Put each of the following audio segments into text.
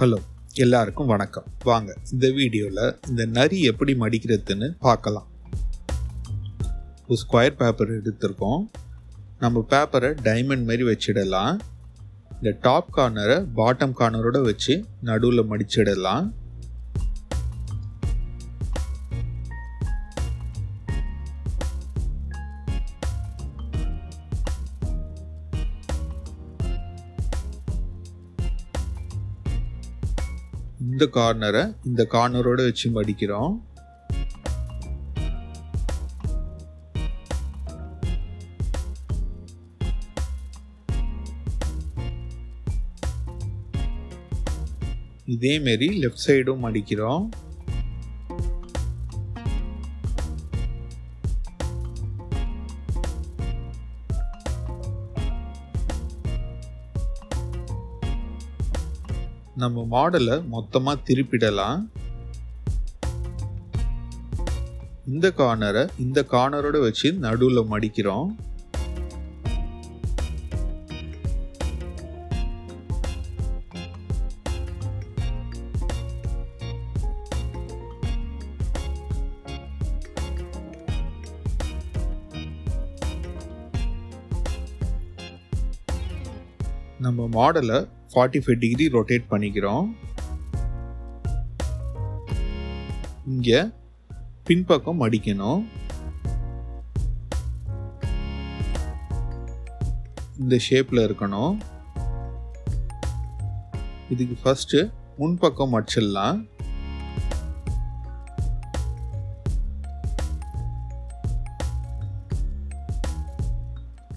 Hello எல்லாருக்கும் வணக்கம். வாங்க இந்த வீடியோவில் இந்த நரி எப்படி மடிக்கிறதுன்னு பார்க்கலாம். ஒரு ஸ்கொயர் பேப்பர் எடுத்திருக்கோம். நம்ம பேப்பரை டைமண்ட் மாதிரி வச்சிடலாம். இந்த டாப் கார்னரை பாட்டம் கார்னரோட வச்சு நடுவில் மடிச்சிடலாம். இந்த கார்னரை இந்த கார்னரோட வச்சு மடிக்கிறோம். இதே மாரி லெஃப்ட் சைடும் மடிக்கிறோம். நம்ம மாடலை மொத்தமாக திருப்பிடலாம். இந்த கார்னரை இந்த கார்னரோட வச்சு நடுவில் மடிக்கிறோம். நம்ம மாடலை ஃபார்ட்டி ஃபைவ் டிகிரி ரொட்டேட் பண்ணிக்கிறோம். இங்கே பின்பக்கம் மடிக்கணும். இந்த ஷேப்பில் இருக்கணும். இதுக்கு ஃபஸ்ட்டு முன்பக்கம் மடிச்சிடலாம்.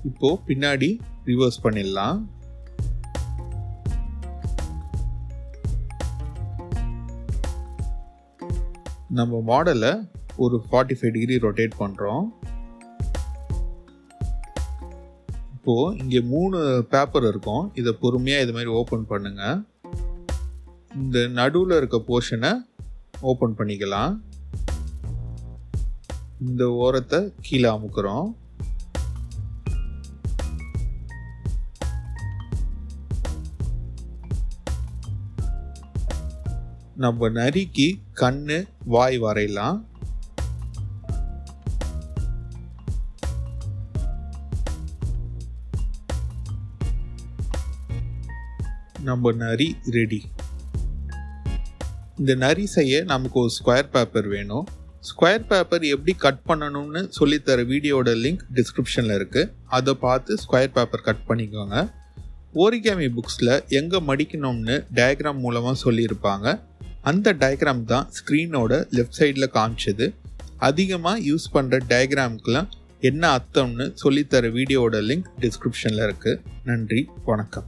இப்போது பின்னாடி ரிவர்ஸ் பண்ணிடலாம். நம்ம மாடலை ஒரு ஃபார்ட்டி ஃபைவ் டிகிரி ரொட்டேட் பண்ணுறோம் இப்போது இங்கே மூணு பேப்பர் இருக்கும். இதை பொறுமையாக இது மாதிரி ஓப்பன் பண்ணுங்கள் இந்த நடுவில் இருக்க போர்ஷனை ஓப்பன் பண்ணிக்கலாம். இந்த ஓரத்தை கீழே அமுக்குறோம். நம்ம நரிக்கு கண்ணு வாய் வரையலாம். நம்ம நரி ரெடி இந்த நரி செய்ய நமக்கு ஒரு ஸ்கொயர் பேப்பர் வேணும். ஸ்கொயர் பேப்பர் எப்படி கட் பண்ணணும்னு சொல்லித்தர வீடியோட லிங்க் டிஸ்கிரிப்ஷனில் இருக்குது அதை பார்த்து ஸ்கொயர் பேப்பர் கட் பண்ணிக்கோங்க. ஓரிகாமி புக்ஸில் எங்கே மடிக்கணும்னு டயக்ராம் மூலமாக சொல்லியிருப்பாங்க. அந்த டயக்ராம் தான் ஸ்க்ரீனோட லெஃப்ட் சைடில் காமிச்சது. அதிகமாக யூஸ் பண்ணுற டயக்ராம்க்கெலாம் என்ன அர்த்தம்னு சொல்லித்தர வீடியோவோட லிங்க் டிஸ்கிரிப்ஷனில் இருக்குது நன்றி வணக்கம்.